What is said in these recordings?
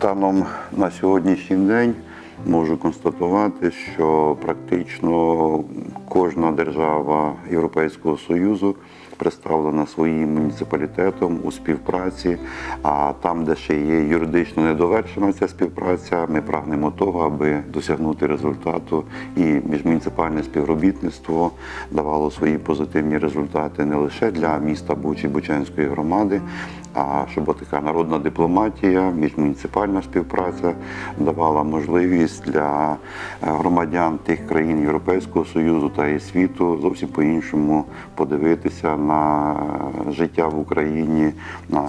Станом на сьогоднішній день можу констатувати, що практично кожна держава Європейського Союзу представлена своїм муніципалітетом у співпраці. А там, де ще є юридично недовершена ця співпраця, ми прагнемо того, аби досягнути результату і міжмуніципальне співробітництво давало свої позитивні результати не лише для міста Бучі Бучанської громади, а щоб така народна дипломатія, міжмуніципальна співпраця давала можливість для е, громадян тих країн Європейського Союзу та і світу зовсім по-іншому подивитися на життя в Україні, на е,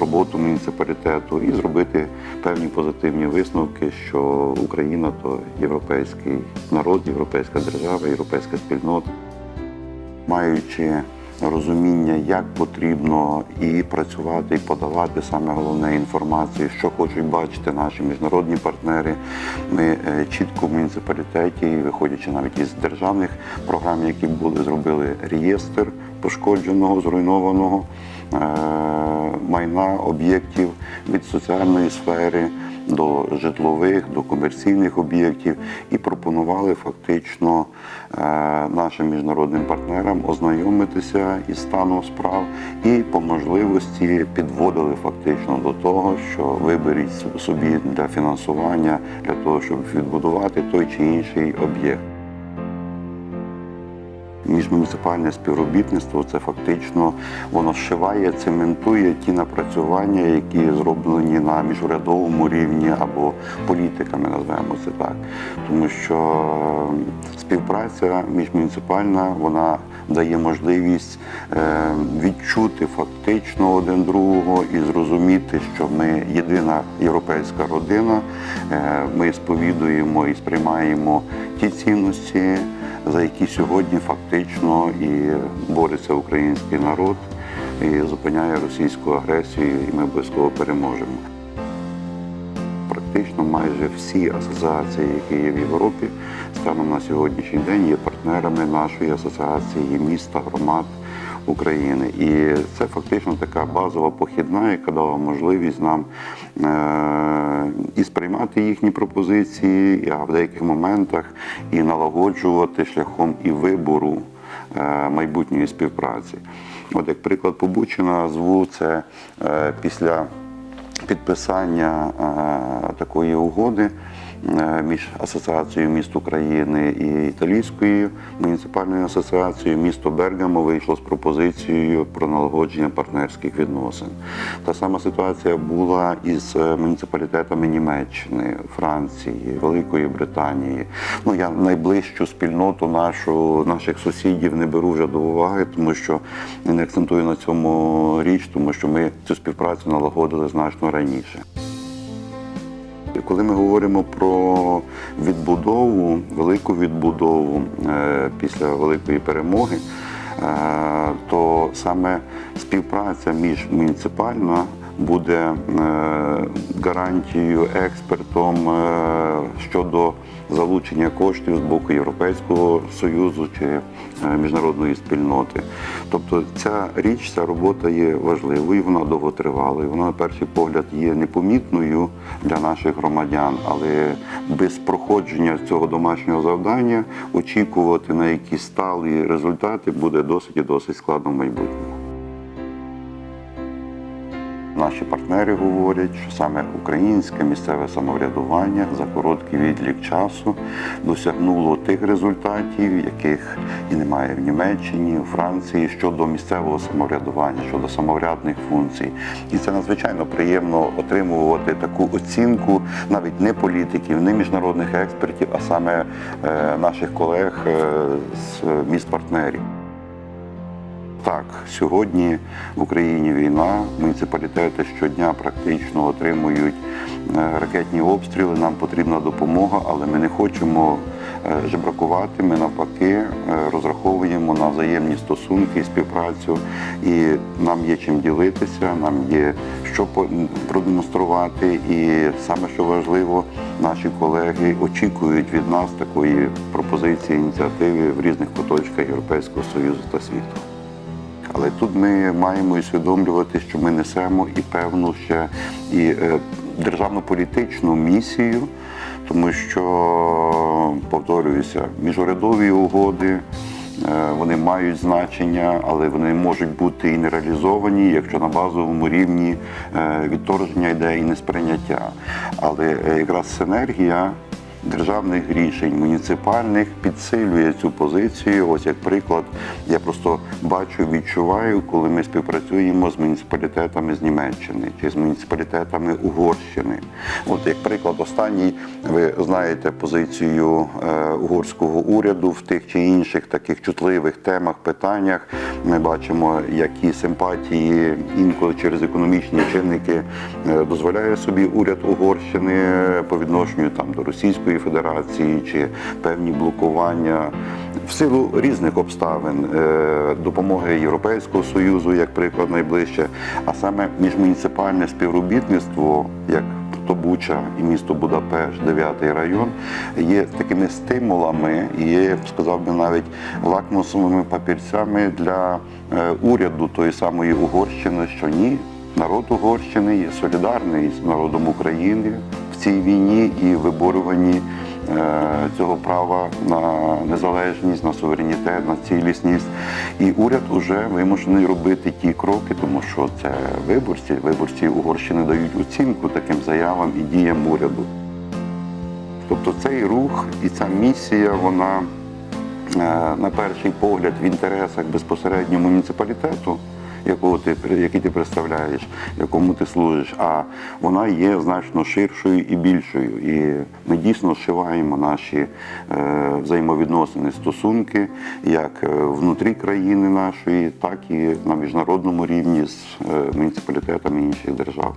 роботу муніципалітету і зробити певні позитивні висновки, що Україна то європейський народ, європейська держава, європейська спільнота маючи розуміння, як потрібно і працювати, і подавати саме головне інформацію, що хочуть бачити наші міжнародні партнери. Ми е, чітко в муніципалітеті, виходячи навіть із державних програм, які були, зробили реєстр пошкодженого, зруйнованого е, майна об'єктів від соціальної сфери до житлових, до комерційних об'єктів і пропонували фактично е, нашим міжнародним партнерам ознайомитися із станом справ і по можливості підводили фактично до того, що виберіть собі для фінансування для того, щоб відбудувати той чи інший об'єкт. Міжмуніципальне співробітництво це фактично воно зшиває, цементує ті напрацювання, які зроблені на міжурядовому рівні або політиками, назвемо це так. Тому що співпраця міжмуніципальна вона дає можливість е, відчути фактично один другого і зрозуміти, що ми єдина європейська родина. Е, Ми сповідуємо і сприймаємо ті цінності за які сьогодні фактично і бореться український народ, і зупиняє російську агресію, і ми обов'язково переможемо. Практично майже всі асоціації, які є в Європі, станом на сьогоднішній день є партнерами нашої асоціації міста, громад України. І це фактично така базова похідна, яка дала можливість нам е- і сприймати їхні пропозиції, а в деяких моментах і налагоджувати шляхом і вибору майбутньої співпраці. От як приклад побучена зву це е, після підписання е, такої угоди е, між Асоціацією міст України і Італійською муніципальною асоціацією місто Бергамо вийшло з пропозицією про налагодження партнерських відносин. Та сама ситуація була із е, муніципалітетами Німеччини, Франції, Великої Британії. Ну я найближчу спільноту нашу наших сусідів не беру вже до уваги, тому що не акцентую на цьому річ, тому що ми цю співпрацю налагодили значно раніше. Коли ми говоримо про відбудову, велику відбудову е, після великої перемоги, е, то саме співпраця міжмуніципальна буде е, гарантією експертом е, щодо залучення коштів з боку Європейського союзу чи е, міжнародної спільноти. Тобто ця річ, ця робота є важливою, вона довготривалою. Вона на перший погляд є непомітною для наших громадян, але без проходження цього домашнього завдання очікувати на якісь сталі результати буде досить і досить складно в майбутньому. Наші партнери говорять, що саме українське місцеве самоврядування за короткий відлік часу досягнуло тих результатів, яких і немає в Німеччині, у Франції щодо місцевого самоврядування, щодо самоврядних функцій. І це надзвичайно приємно отримувати таку оцінку навіть не політиків, не міжнародних експертів, а саме е, наших колег е, з міст партнерів. Так, сьогодні в Україні війна, муніципалітети щодня практично отримують е, ракетні обстріли. Нам потрібна допомога, але ми не хочемо е, жебракувати. Ми навпаки е, розраховуємо на взаємні стосунки і співпрацю. І нам є чим ділитися, нам є що продемонструвати. І саме що важливо, наші колеги очікують від нас такої пропозиції ініціативи в різних куточках Європейського Союзу та світу. Але тут ми маємо усвідомлювати, що ми несемо і певну ще і е, державно-політичну місію, тому що, повторююся, міжурядові угоди. е, Вони мають значення, але вони можуть бути і не реалізовані, якщо на базовому рівні е, відторження йде і несприйняття. Але якраз синергія державних рішень, муніципальних підсилює цю позицію. Ось як приклад, я просто бачу, відчуваю, коли ми співпрацюємо з муніципалітетами з Німеччини чи з муніципалітетами Угорщини. От як приклад, останній, ви знаєте позицію е, угорського уряду в тих чи інших таких чутливих темах, питаннях. Ми бачимо, які симпатії інколи через економічні чинники е, дозволяє собі уряд Угорщини по відношенню там до Російської Федерації чи певні блокування в силу різних обставин е, допомоги Європейського союзу, як приклад найближче, а саме міжмуніципальне співробітництво, як то Буча і місто Будапешт, 9 район, є такими стимулами є, я б сказав би, навіть лакмусовими папірцями для е, уряду тої самої Угорщини, що ні, народ Угорщини є солідарний з народом України цій війні і виборюванні е, цього права на незалежність, на суверенітет, на цілісність. І уряд вже вимушений робити ті кроки, тому що це виборці. Виборці Угорщини дають оцінку таким заявам і діям уряду. Тобто цей рух і ця місія, вона е, на перший погляд в інтересах безпосередньо муніципалітету, якого ти, який ти представляєш, якому ти служиш, а вона є значно ширшою і більшою. І ми дійсно зшиваємо наші е, взаємовідносини, стосунки як е, внутрі країни нашої, так і на міжнародному рівні з е, муніципалітетами інших держав.